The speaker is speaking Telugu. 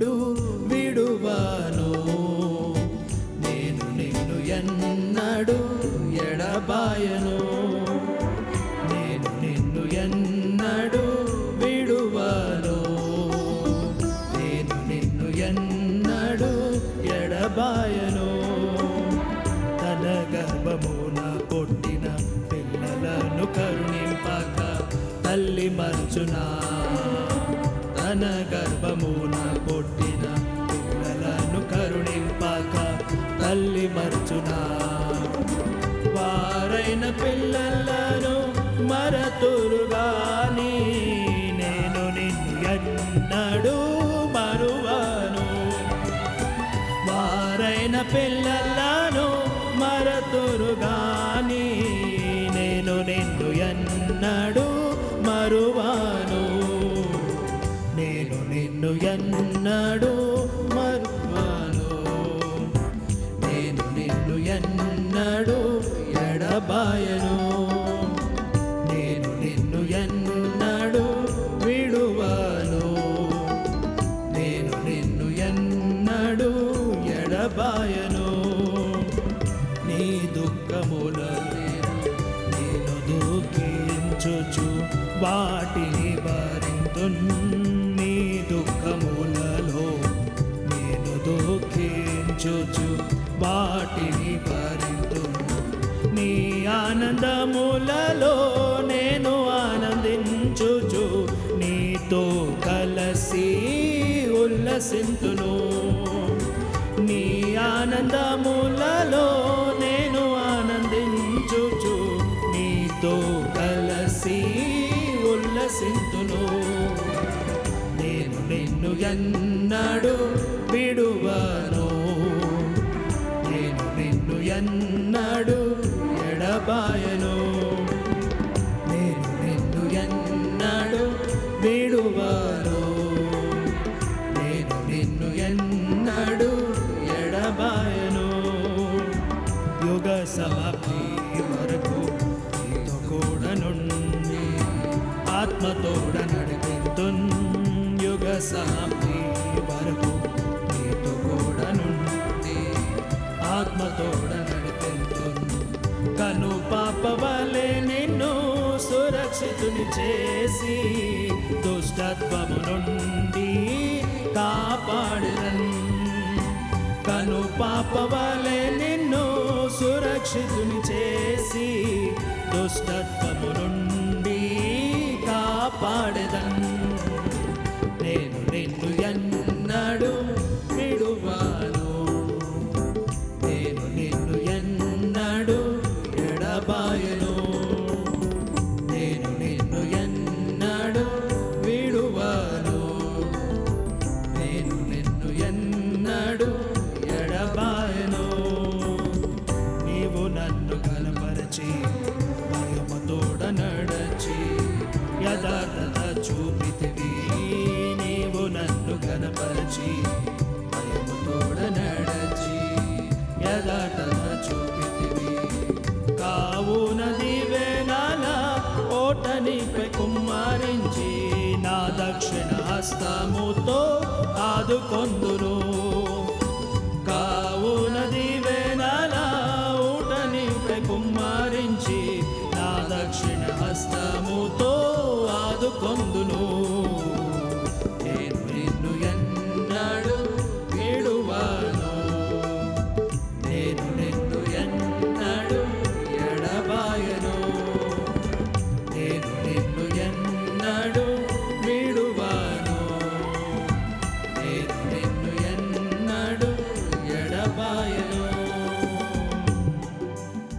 ఎన్నడు విడువాను. నేను నిన్ను ఎన్నడు ఎడబాయను. నేను నిన్ను ఎన్నడు విడువాను. నేను నిన్ను ఎన్నడు ఎడబాయను. తన గర్భమున పొట్టిన పిల్లలను కరుణింపాక తల్లి మర్చునా తన గర్భమున పుట్టిన పిల్లలను కరుణింపాక తల్లి మర్చునా. వారైన పిల్లలను మరతురుగాని నేను నిన్ను ఎన్నడూ మరువాను. వారైన పిల్లలను మరతురుగాని నేను నిన్ను ఎన్నడూ మరువాను. నిన్ను ఎన్నడూ మరువాను నేను నిన్ను ఎన్నడూ ఎడబాయను. నేను నిన్ను ఎన్నడూ విడువాను. నేను నిన్ను ఎన్నడూ ఎడబాయను. నీ దుఃఖముల నేను దూకించుచు వాటిని భరింతు ఆనందములలో నేను ఆనందించుచు నీతో కలసి ఉల్లసింతును. నీ ఆనందములలో నేను ఆనందించుచు నీతో కలసి ఉల్లసింతును. నేను నిన్ను ఎన్నడు విడువను. ఆత్మతోడ నడిపిస్తు యుగ సమాప్తి వరకు నీతో కూడా నుండి ఆత్మతోడ నడిపిస్తు కను పాప వలె నిన్ను సురక్షితుని చేసి దుష్టత్వము నుండి కాపాడరన్ కను పాప వలె నిన్ను సురక్షితుని చేసి దుష్టత్వము నుండి కాపాడదన్ నేను నిన్ను ఎన్నడు విడువాను. నేను నిన్ను ఎన్నడు ఎడబాయను. నీపై కుమ్మరించి నా దక్షిణ హస్తముతో ఆదుకొందును కావున దివేనాల ఊటనిపై కుమ్మరించి నా దక్షిణ హస్తముతో ఆదుకొందును.